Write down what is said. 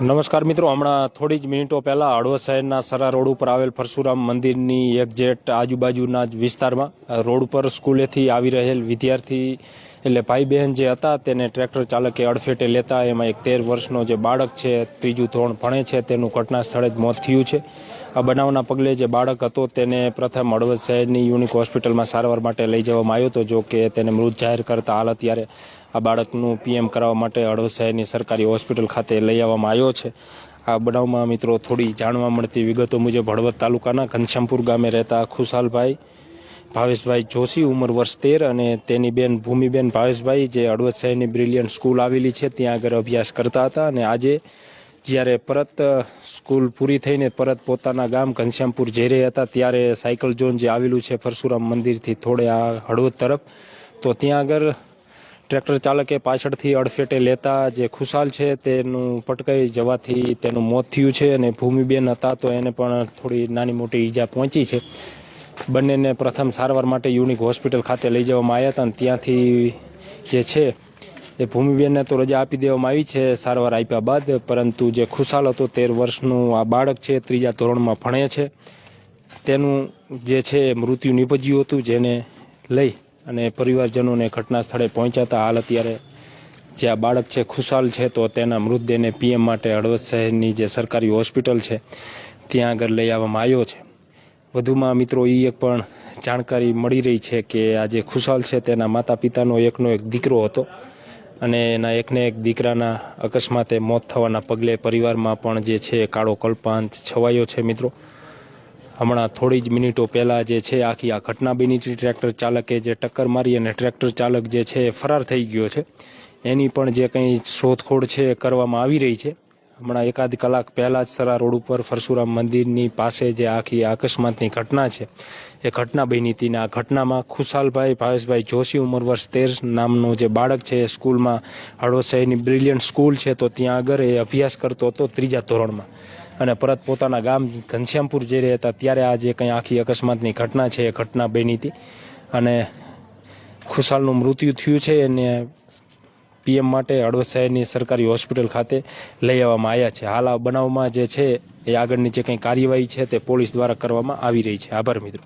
નમસ્કાર મિત્રો, હમણાં થોડી જ મિનિટો પહેલાં હળવદ શહેરના સરા રોડ ઉપર આવેલ પરશુરામ મંદિરની એક્ઝેક્ટ આજુબાજુના જ વિસ્તારમાં રોડ ઉપર સ્કૂલેથી આવી રહેલ વિદ્યાર્થી એટલે ભાઈ બહેન જે હતા તેને ટ્રેક્ટર ચાલકે અડફેટે લેતા, એમાં એક તેર વર્ષનો જે બાળક છે, ત્રીજું ધોરણ ભણે છે, તેનું ઘટના સ્થળે જ મોત થયું છે. આ બનાવના પગલે જે બાળક હતો તેને પ્રથમ હળવદ શહેરની યુનિક હોસ્પિટલમાં સારવાર માટે લઈ જવામાં આવ્યો હતો, જો કે તેને મૃત જાહેર કરતા હાલ અત્યારે આ બાળકનું પીએમ કરાવવા માટે હળવદ શહેરની સરકારી હોસ્પિટલ ખાતે લઈ આવવામાં આવ્યો છે. આ બનાવમાં મિત્રો થોડી જાણવા મળતી વિગતો મુજબ હળવદ તાલુકાના ઘનશ્યામપુર ગામે રહેતા ખુશાલભાઈ, ભાવેશભાઈ જોશી ઉંમર વર્ષ તેર અને તેની બેન ભૂમિબેન ભાવેશભાઈ જે હળવદ શહેરની બ્રિલિયન્ટ સ્કૂલ આવેલી છે, ત્યાં આગળ અભ્યાસ કરતા હતા અને આજે જ્યારે પરત સ્કૂલ પૂરી થઈને પરત પોતાના ગામ ઘનશ્યામપુર જઈ રહ્યા હતા, ત્યારે સાયકલ ઝોન જે આવેલું છે, પરશુરામ મંદિરથી થોડે આ હળવદ તરફ. તો ત્યાં આગળ ટ્રેક્ટર ચાલકે પાછળથી અડફેટે લેતા જે ખુશાલ છે તેનું પટકાઈ જવાથી તેનું મોત થયું છે અને ભૂમિબેન હતા તો એને પણ થોડી નાની મોટી ઈજા પહોંચી છે. બંનેને પ્રથમ સારવાર માટે યુનિક હોસ્પિટલ ખાતે લઈ જવામાં આવ્યા હતા અને ત્યાંથી જે છે એ ભૂમિબેનને તો રજા આપી દેવામાં આવી છે, સારવાર આપ્યા બાદ, પરંતુ જે ખુશાલ હતો તેર વર્ષનું આ બાળક છે, ત્રીજા ધોરણમાં ભણે છે. તેનું જે છે મૃત્યુ નીપજ્યું હતું, જેને લઈ અને પરિવારજનોને ઘટના સ્થળે પહોંચ્યા હાલ અત્યારે જે આ બાળક છે ખુશાલ છે, તો તેના મૃતદેહને પીએમ માટે હળવદ શહેરની જે સરકારી હોસ્પિટલ છે, ત્યાં આગળ લઈ આવવામાં આવ્યો છે. વધુમાં મિત્રો એ એક પણ જાણકારી મળી રહી છે કે આ જે ખુશાલ છે તેના માતા પિતાનો એકનો એક દીકરો હતો અને એના એકને એક દીકરાના અકસ્માતે મોત થવાના પગલે પરિવારમાં પણ જે છે કાળો કલ્પાંત છવાયો છે મિત્રો. હમણાં થોડી જ મિનિટો પહેલાં જે છે આખી આ ઘટના બની ટ્રેક્ટર ચાલકે જે ટક્કર મારી અને ટ્રેક્ટર ચાલક જે છે એ ફરાર થઈ ગયો છે. એની પણ જે કંઈ શોધખોળ છે કરવામાં આવી રહી છે. હમણાં એકાદ કલાક પહેલાં જ સરા રોડ ઉપર પરશુરામ મંદિરની પાસે જે આખી અકસ્માતની ઘટના છે, એ ઘટના બની હતી આ ઘટનામાં ખુશાલભાઈ ભાવેશભાઈ જોશી ઉંમર વર્ષ તેર નામનું જે બાળક છે એ સ્કૂલમાં હળવદ શહેરની બ્રિલિયન્ટ સ્કૂલ છે, તો ત્યાં આગળ એ અભ્યાસ કરતો હતો ત્રીજા ધોરણમાં. અને પરત પોતાના ગામ ઘનશ્યામપુર જઈ રહ્યા હતા. ત્યારે આ જે કંઈ આખી અકસ્માતની ઘટના છે, એ ઘટના બની હતી. અને ખુશાલનું મૃત્યુ થયું છે અને પીએમ માટે હળવદ શહેરની સરકારી હોસ્પિટલ ખાતે લઈ આવવામાં આવ્યા છે. હાલ આ બનાવમાં જે છે, એ આગળની જે કંઈ કાર્યવાહી છે, તે પોલીસ દ્વારા કરવામાં આવી રહી છે. આભાર મિત્રો.